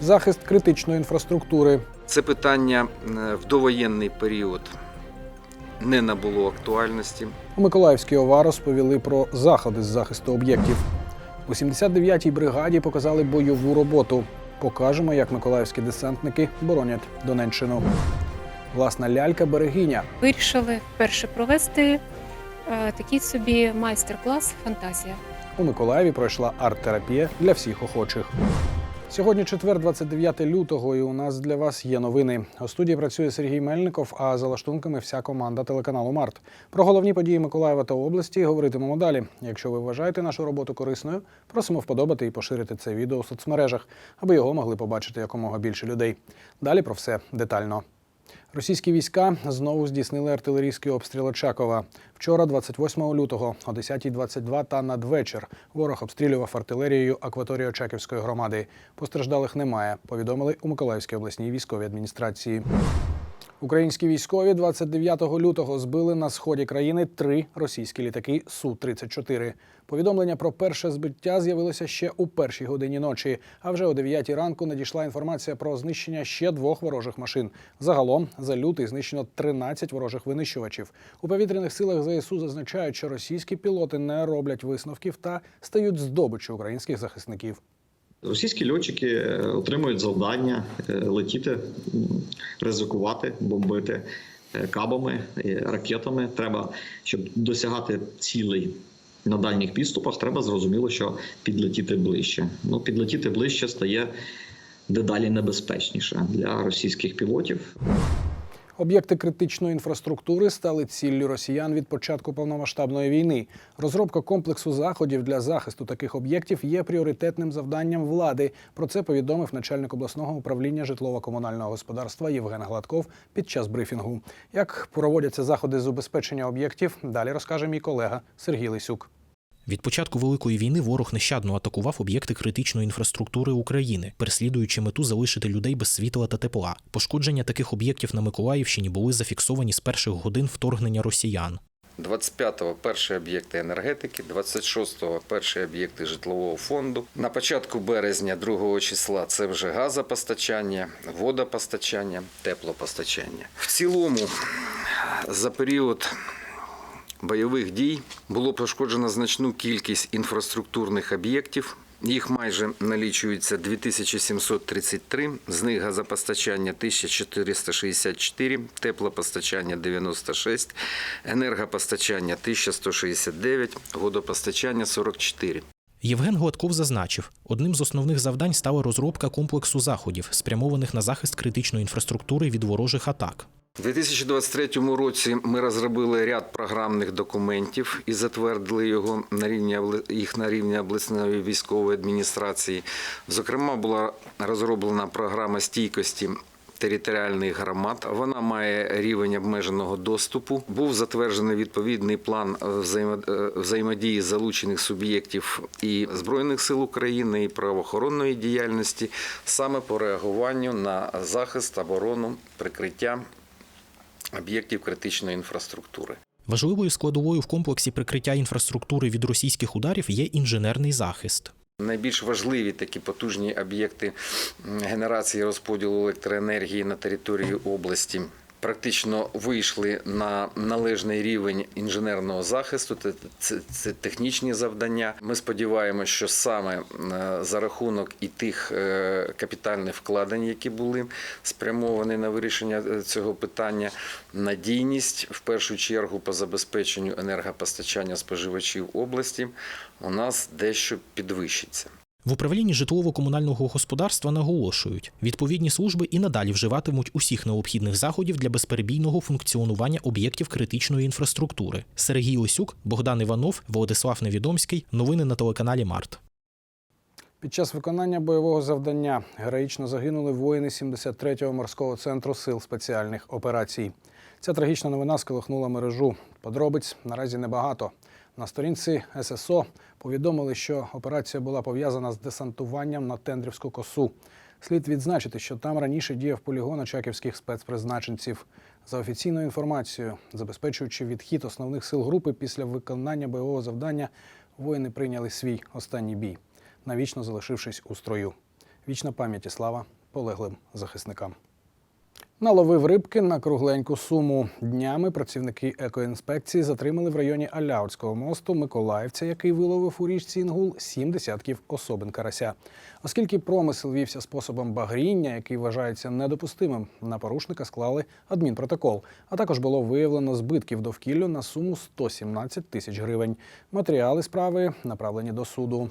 захист критичної інфраструктури. Це питання е, в довоєнний період не набуло актуальності. У Миколаївській ОВА розповіли про заходи з захисту об'єктів. У 79-й бригаді показали бойову роботу. Покажемо, як миколаївські десантники боронять Донеччину. Власна лялька берегиня. Вирішили вперше провести е, такий собі майстер-клас Фантазія. У Миколаєві пройшла арт-терапія для всіх охочих. Сьогодні четвер, 29 лютого, і у нас для вас є новини. У студії працює Сергій Мельников, а за лаштунками вся команда телеканалу Март. Про головні події Миколаєва та області говоритимемо далі. Якщо ви вважаєте нашу роботу корисною, просимо вподобати і поширити це відео у соцмережах, аби його могли побачити якомога більше людей. Далі про все детально. Російські війська знову здійснили артилерійський обстріл Очакова. Вчора, 28 лютого, о 10.22 та надвечір ворог обстрілював артилерією акваторію Очаківської громади. Постраждалих немає, повідомили у Миколаївській обласній військовій адміністрації. Українські військові 29 лютого збили на сході країни три російські літаки Су-34. Повідомлення про перше збиття з'явилося ще у першій годині ночі. А вже о 9 ранку надійшла інформація про знищення ще двох ворожих машин. Загалом за лютий знищено 13 ворожих винищувачів. У повітряних силах ЗСУ зазначають, що російські пілоти не роблять висновків та стають здобиччю українських захисників. Російські льотчики е, отримують завдання е, летіти, ризикувати, бомбити е, кабами, ракетами. Треба, щоб досягати цілей на дальніх підступах, треба зрозуміло, що підлетіти ближче. Ну, підлетіти ближче стає дедалі небезпечніше для російських пілотів. Об'єкти критичної інфраструктури стали ціллю росіян від початку повномасштабної війни. Розробка комплексу заходів для захисту таких об'єктів є пріоритетним завданням влади. Про це повідомив начальник обласного управління житлово-комунального господарства Євген Гладков під час брифінгу. Як проводяться заходи з убезпечення об'єктів, далі розкаже мій колега Сергій Лисюк. Від початку великої війни ворог нещадно атакував об'єкти критичної інфраструктури України, переслідуючи мету залишити людей без світла та тепла. Пошкодження таких об'єктів на Миколаївщині були зафіксовані з перших годин вторгнення росіян. 25-го перші об'єкти енергетики, 26-го перші об'єкти житлового фонду. На початку березня 2 числа це вже газопостачання, водопостачання, теплопостачання. В цілому за період бойових дій було пошкоджено значну кількість інфраструктурних об'єктів. Їх майже налічується 2733, з них газопостачання 1464, теплопостачання 96, енергопостачання 1169, водопостачання 44. Євген Гладков зазначив, одним з основних завдань стала розробка комплексу заходів, спрямованих на захист критичної інфраструктури від ворожих атак. У 2023 році ми розробили ряд програмних документів і затвердили його на рівні їх на рівні обласної військової адміністрації. Зокрема, була розроблена програма стійкості. Територіальних громад вона має рівень обмеженого доступу. Був затверджений відповідний план е, е, взаємодії залучених суб'єктів і збройних сил України і правоохоронної діяльності саме по реагуванню на захист, оборону, прикриття об'єктів критичної інфраструктури. Важливою складовою в комплексі прикриття інфраструктури від російських ударів є інженерний захист. Найбільш важливі такі потужні об'єкти генерації розподілу електроенергії на території області. Практично вийшли на належний рівень інженерного захисту. Це, це, технічні завдання. Ми сподіваємося, що саме е, за рахунок і тих е, капітальних вкладень, які були спрямовані на вирішення е, цього питання, надійність в першу чергу по забезпеченню енергопостачання споживачів області у нас дещо підвищиться. В управлінні житлово-комунального господарства наголошують, відповідні служби і надалі вживатимуть усіх необхідних заходів для безперебійного функціонування об'єктів критичної інфраструктури. Сергій Осюк, Богдан Іванов, Владислав Невідомський. Новини на телеканалі Март. Під час виконання бойового завдання героїчно загинули воїни 73-го морського центру сил спеціальних операцій. Ця трагічна новина сколихнула мережу. Подробиць наразі небагато. На сторінці ССО повідомили, що операція була пов'язана з десантуванням на Тендрівську косу. Слід відзначити, що там раніше діяв полігон очаківських спецпризначенців. За офіційною інформацією, забезпечуючи відхід основних сил групи після виконання бойового завдання, воїни прийняли свій останній бій, навічно залишившись у строю. Вічна пам'ять і слава полеглим захисникам. Наловив рибки на кругленьку суму. Днями працівники екоінспекції затримали в районі Аляутського мосту Миколаївця, який виловив у річці Інгул сім десятків особин карася. Оскільки промисел вівся способом багріння, який вважається недопустимим, на порушника склали адмінпротокол. А також було виявлено збитків довкіллю на суму 117 тисяч гривень. Матеріали справи направлені до суду.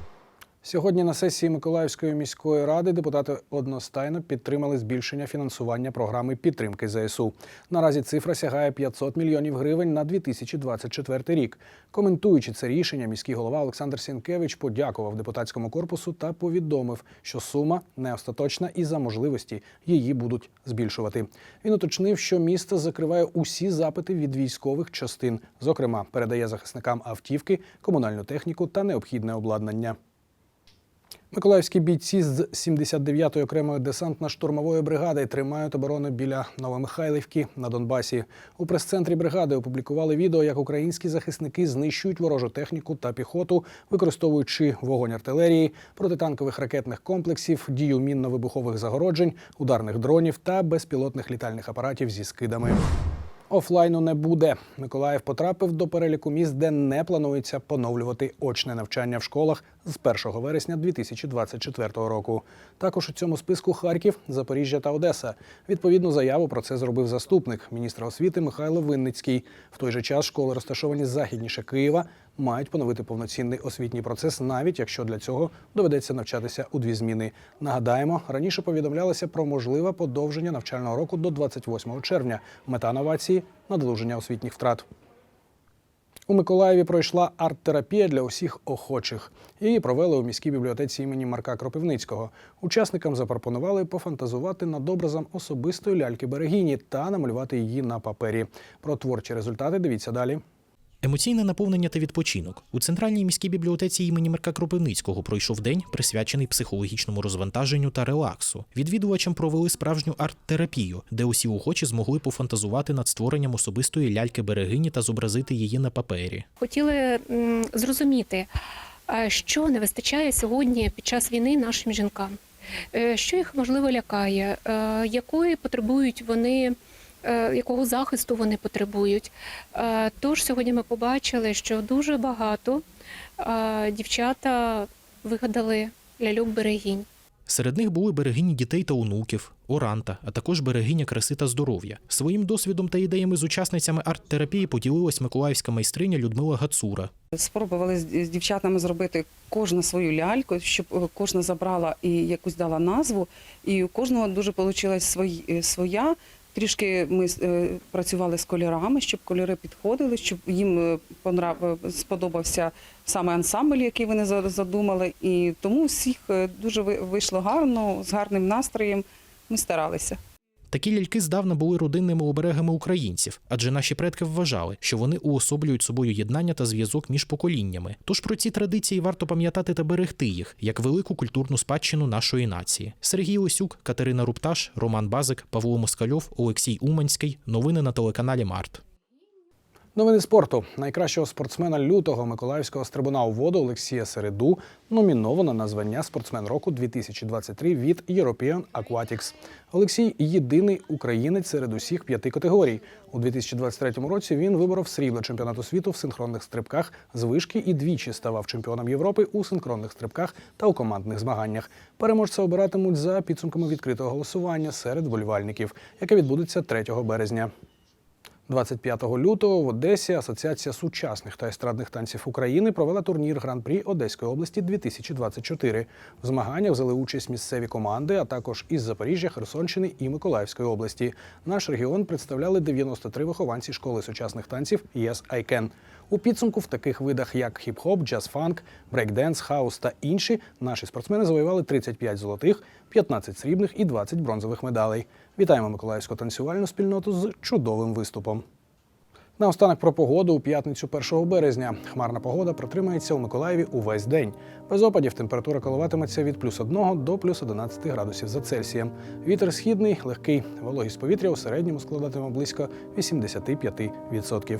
Сьогодні на сесії Миколаївської міської ради депутати одностайно підтримали збільшення фінансування програми підтримки ЗСУ. Наразі цифра сягає 500 мільйонів гривень на 2024 рік. Коментуючи це рішення, міський голова Олександр Сінкевич подякував депутатському корпусу та повідомив, що сума не остаточна і за можливості її будуть збільшувати. Він уточнив, що місто закриває усі запити від військових частин, зокрема, передає захисникам автівки, комунальну техніку та необхідне обладнання. Миколаївські бійці з 79-ї окремої десантно-штурмової бригади тримають оборону біля Новомихайлівки на Донбасі. У прес-центрі бригади опублікували відео, як українські захисники знищують ворожу техніку та піхоту, використовуючи вогонь артилерії, протитанкових ракетних комплексів, дію мінно-вибухових загороджень, ударних дронів та безпілотних літальних апаратів зі скидами. Офлайну не буде. Миколаїв потрапив до переліку міст, де не планується поновлювати очне навчання в школах з 1 вересня 2024 року. Також у цьому списку Харків, Запоріжжя та Одеса. Відповідну заяву про це зробив заступник міністра освіти Михайло Винницький. В той же час школи, розташовані західніше Києва, мають поновити повноцінний освітній процес, навіть якщо для цього доведеться навчатися у дві зміни. Нагадаємо, раніше повідомлялося про можливе подовження навчального року до 28 червня. Мета новації надолуження освітніх втрат. У Миколаєві пройшла арт-терапія для усіх охочих. Її провели у міській бібліотеці імені Марка Кропивницького. Учасникам запропонували пофантазувати над образом особистої ляльки Берегіні та намалювати її на папері. Про творчі результати дивіться далі. Емоційне наповнення та відпочинок у центральній міській бібліотеці імені Марка Кропивницького пройшов день, присвячений психологічному розвантаженню та релаксу. Відвідувачам провели справжню арт-терапію, де усі охочі змогли пофантазувати над створенням особистої ляльки берегині та зобразити її на папері. Хотіли зрозуміти, що не вистачає сьогодні під час війни нашим жінкам, Е, що їх можливо лякає, е, якої потребують вони. Е, Якого захисту вони потребують? Е, Тож сьогодні ми побачили, що дуже багато е, дівчата вигадали ляльок берегінь. Серед них були берегині дітей та онуків, оранта, а також берегиня краси та здоров'я. Своїм досвідом та ідеями з учасницями арт-терапії поділилась миколаївська майстриня Людмила Гацура. Спробували з дівчатами зробити кожна свою ляльку, щоб кожна забрала і якусь дала назву, і у кожного дуже вийшла своя. Трішки ми е, працювали з кольорами, щоб кольори підходили, щоб їм е, е, сподобався саме ансамбль, який вони за- задумали. І тому всіх дуже вийшло гарно, з гарним настроєм. Ми старалися. Такі ляльки здавна були родинними оберегами українців, адже наші предки вважали, що вони уособлюють собою єднання та зв'язок між поколіннями. Тож про ці традиції варто пам'ятати та берегти їх як велику культурну спадщину нашої нації. Сергій Осюк, Катерина Рупташ, Роман Базик, Павло Москальов, Олексій Уманський. Новини на телеканалі Март. Новини спорту. Найкращого спортсмена лютого миколаївського стрибуна у воду Олексія Середу номіновано на звання спортсмен року 2023 від European Aquatics. Олексій єдиний українець серед усіх п'яти категорій. У 2023 році він виборов срібло чемпіонату світу в синхронних стрибках з вишки і двічі ставав чемпіоном Європи у синхронних стрибках та у командних змаганнях. Переможця обиратимуть за підсумками відкритого голосування серед вболівальників, яке відбудеться 3 березня. 25 лютого в Одесі Асоціація сучасних та естрадних танців України провела турнір Гран-прі Одеської області 2024. В змаганнях взяли участь місцеві команди, а також із Запоріжжя, Херсонщини і Миколаївської області. Наш регіон представляли 93 вихованці школи сучасних танців Yes I Can. У підсумку в таких видах, як хіп-хоп, джаз-фанк, брейкденс, хаус та інші, наші спортсмени завоювали 35 золотих, 15 срібних і 20 бронзових медалей. Вітаємо миколаївську танцювальну спільноту з чудовим виступом. Наостанок про погоду у п'ятницю 1 березня. Хмарна погода протримається у Миколаєві увесь день. Без опадів температура коливатиметься від плюс 1 до плюс 11 градусів за Цельсієм. Вітер східний, легкий, вологість повітря у середньому складатиме близько 85%.